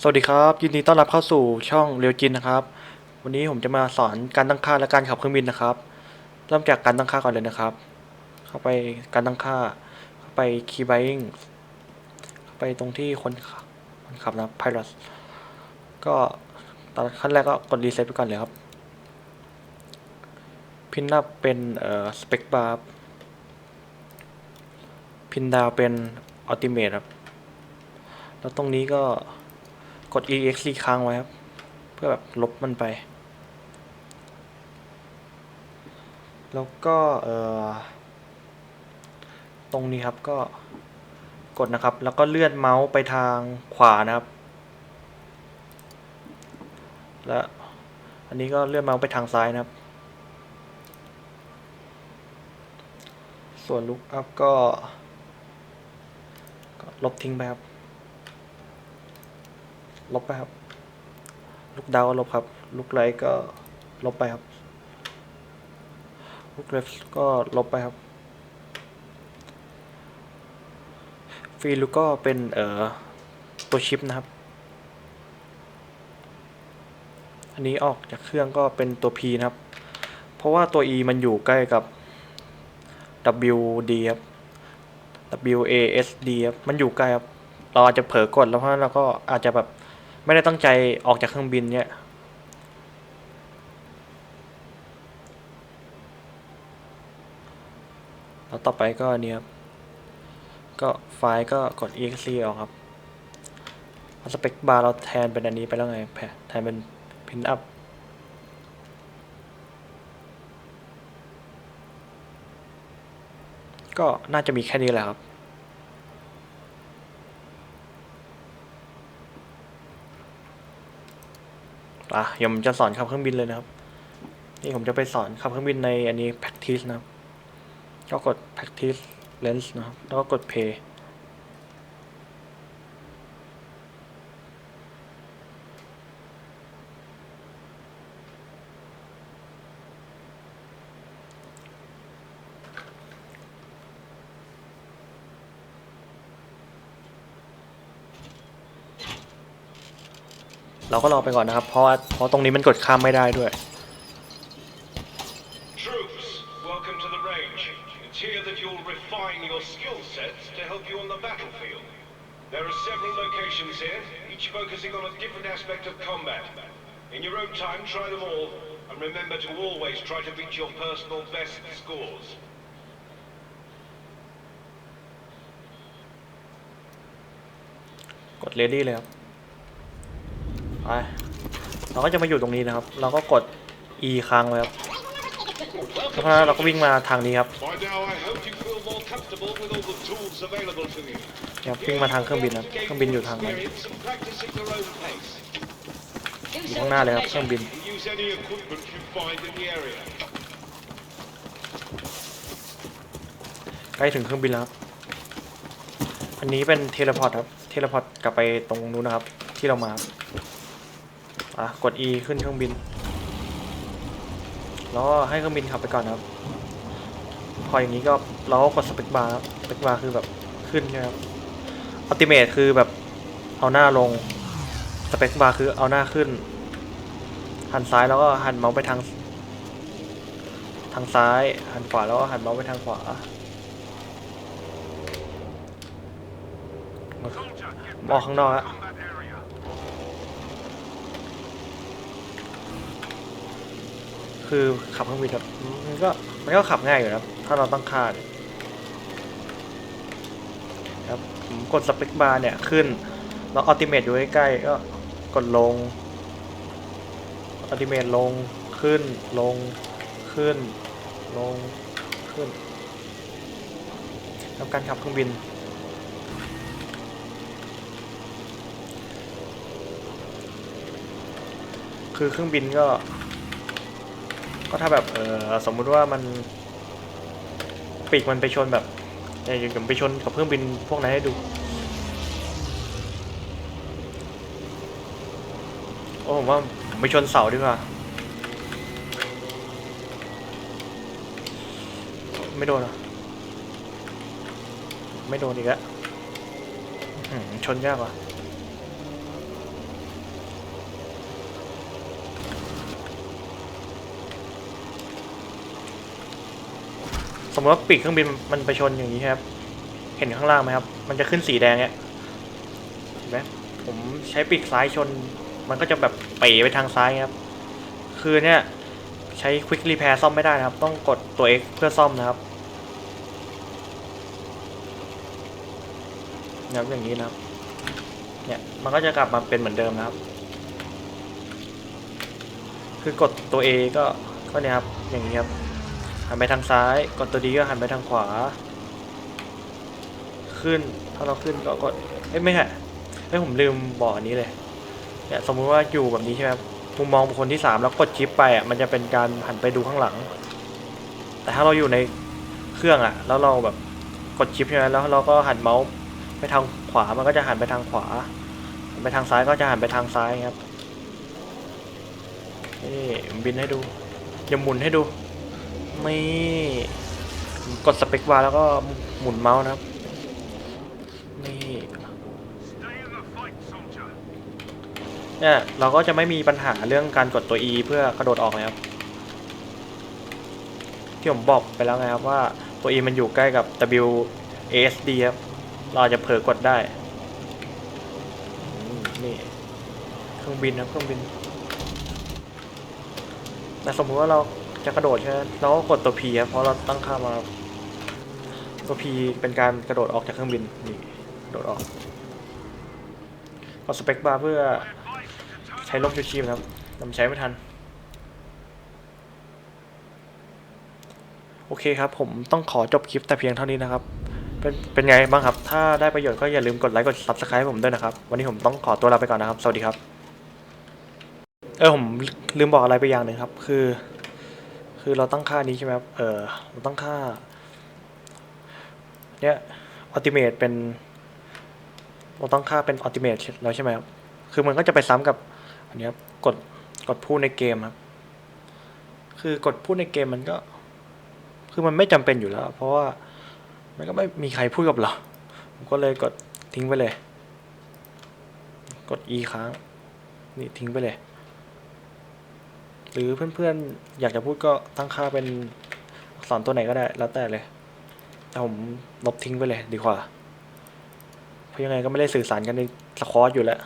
สวัสดีครับ ยินดีต้อนรับเข้าสู่ช่องเรียวจินนะครับ วันนี้ผมจะมาสอนการตั้งค่าและการขับเครื่องบินนะครับ เริ่มจากการตั้งค่าก่อนเลยนะครับ เข้าไปการตั้งค่า เข้าไป key buying เข้าไปตรงที่คนขับคนขับนะครับ pilot ก็ตอนขั้นแรกก็กด reset ไปก่อนเลยครับ พินอัพเป็นเอ่อ spec bar พินดาวเป็น ultimate ครับแล้วตรงนี้ก็ กด exe ค้างไว้ครับ เพื่อแบบลบมันไป แล้วก็เอ่อตรงนี้ครับก็กดนะครับ แล้วก็เลื่อนเมาส์ไปทางขวานะครับ และอันนี้ก็เลื่อนเมาส์ไปทางซ้ายนะครับ ส่วน look up ก็ก็ลบทิ้งไปครับ ลบไปครับ ลูกดาวก็ลบครับ ลูกไลท์ก็ลบไปครับ ลูกเลฟก็ลบไปครับ ฟีลูกก็เป็นเอ่อตัวชิปนะครับ อันนี้ออกจากเครื่องก็เป็นตัว P นะครับ เพราะว่าตัว E มันอยู่ใกล้กับ WD ครับ WASD ครับ มันอยู่ใกล้ครับ เราอาจจะเผลอกดแล้วเพราะฉะนั้นเราก็อาจจะแบบ ไม่ได้ตั้งใจออกจากเครื่องบินเนี่ยแล้วต่อไปก็อันนี้ครับก็ไฟล์ก็กด exe ออกครับสเปคบาร์เราแทนเป็นอันนี้ไปแล้วไงแพแทนเป็น pin up ก็น่าจะมีแค่นี้แหละครับ อะเดี๋ยวผมจะสอนขับเครื่องบินเลยนะครับ นี่ผมจะไปสอนขับเครื่องบินในอันนี้ practice นะครับ ก็กด practice lens นะครับ แล้วก็กด play เราก็รอไปก่อนนะครับ เพราะว่าเพราะตรงนี้มันกดข้ามไม่ได้ด้วย Troops, welcome to the range. It's here that you'll refine your skill sets to help you on the battlefield. There are several locations here, each focusing on a different aspect of combat. In your own time, try them all, and remember to always try to beat your personal best scores. กด ready เลยครับ ไปเราก็จะมาอยู่ตรงนี้นะครับ เราก็กด e ค้างไว้ครับแล้วพอเราก็วิ่งมาทางนี้ครับ By now, I hope you feel more comfortable with all the tools available to you. ครับวิ่งมาทางเครื่องบินครับเครื่องบินอยู่ทางนั้น Experience and practice at your own pace. อยู่ข้างหน้าเลยครับเครื่องบิน Use any equipment you find in the area. ใกล้ถึงเครื่องบินแล้วครับอันนี้เป็นเทเลพอร์ตครับ เทเลพอร์ตกลับไปตรงนู้นนะครับ ที่เรามาครับ อะกด E ขึ้นเครื่องบิน แล้วก็ให้เครื่องบินขับไปก่อนนะครับ พออย่างนี้ก็เราก็กดสเปคบาร์ครับสเปคบาร์คือแบบขึ้นใช่ไหมครับอัลติเมทคือแบบเอาหน้าลงสเปคบาร์คือเอาหน้าขึ้น หันซ้ายแล้วก็หันเมาส์ไปทาง ทางซ้าย หันขวาแล้วก็หันเมาส์ไปทางขวามองข้างนอกฮะ คือขับเครื่องบินแบบมันก็มันก็ขับง่ายอยู่นะครับ ถ้าเราตั้งค่าเนี่ยครับผมกดสเปคบาร์เนี่ยขึ้นแล้วอัลติเมทอยู่ใกล้ๆก็กดลงอัลติเมทลงขึ้นลงขึ้นลงขึ้นแล้วการขับเครื่องบินคือเครื่องบินก็ ก็ถ้าแบบเออสมมุติว่ามันปีกมันไปชนแบบเนี่ยอย่างผมไปชนกับเครื่องบินพวกนั้นให้ดู โอ้ผมว่าผมไปชนเสาดีกว่า ไม่โดนเหรอ ไม่โดนอีกแล้วชนยากว่ะ สมมติว่าปีกเครื่องบินมันไปชนอย่างนี้ครับ เห็นข้างล่างไหมครับ มันจะขึ้นสีแดงเนี่ยเห็นไหมผมใช้ปีกซ้ายชน มันก็จะแบบเป๋ไปทางซ้ายครับ คือเนี่ยใช้ Quick Repair ซ่อมไม่ได้นะครับ ต้องกดตัว X เพื่อซ่อมนะครับนะครับอย่างนี้นะครับ เนี่ย มันก็จะกลับมาเป็นเหมือนเดิมนะครับ คือกดตัว A ก็ ก็เนี่ยครับ อย่างนี้ครับ หันไปทางซ้าย กดตัว D ก็หันไปทางขวา ขึ้น ถ้าเราขึ้นก็กด เอ้ยไม่ใช่เอ้ยผมลืมบอกอันนี้เลย เนี่ยสมมุติว่าอยู่แบบนี้ใช่ไหมมุมมองบุคคลที่สามแล้วกดชิปไปอะ มันจะเป็นการหันไปดูข้างหลัง แต่ถ้าเราอยู่ในเครื่องอะ แล้วเราแบบกดชิปใช่ไหมแล้วเราก็หันเมาส์ไปทางขวา มันก็จะหันไปทางขวา ไปทางซ้ายก็จะหันไปทางซ้ายครับ นี่บินให้ดูอย่าหมุนให้ดู นี่กดสเปคบาร์แล้วก็หมุนเมาส์นะครับ นี่เนี่ยเราก็จะไม่มีปัญหาเรื่องการกดตัว E เพื่อกระโดดออกนะครับ ที่ผมบอกไปแล้วไงครับว่าตัว E มันอยู่ใกล้กับ W ASD ครับ เราจะเผลอกดได้ นี่เครื่องบินครับเครื่องบินแต่สมมติว่าเรา จะกระโดดใช่ไหมเราก็กดตัว P ครับเพราะเราตั้งค่ามาตัว P เป็นการกระโดดออกจากเครื่องบินนี่กระโดดออกกดสเปคบาร์เพื่อใช้ร่มชูชีพครับแต่ใช้ไม่ทัน โอเคครับ ผมต้องขอจบคลิปแต่เพียงเท่านี้นะครับ เป็นเป็นไงบ้างครับ ถ้าได้ประโยชน์ก็อย่าลืมกดไลค์กด subscribe ให้ผมด้วยนะครับ วันนี้ผมต้องขอตัวลาไปก่อนนะครับ สวัสดีครับ เออผมลืมบอกอะไรไปอย่างหนึ่งครับ คือ คือเราตั้งค่านี้ใช่ไหมครับ เออเราตั้งค่า เนี่ยอัลติเมทเป็น เราตั้งค่าเป็นอัลติเมทแล้วใช่ไหมครับ คือมันก็จะไปซ้ำกับ อันนี้ครับ กด กดพูดในเกมครับ คือกดพูดในเกมมันก็ คือมันไม่จำเป็นอยู่แล้ว เพราะว่า มันก็ไม่มีใครพูดกับเรา ผมก็เลยกดทิ้งไปเลย กด e ค้าง นี่ทิ้งไปเลย หรือเพื่อนๆ อยากจะพูดก็ตั้งค่าเป็นอักษรตัวไหนก็ได้ แล้วแต่เลยแต่ผมลบทิ้งไปเลยดีกว่า เพราะยังไงก็ไม่ได้สื่อสารกันในสควอตอยู่แล้ว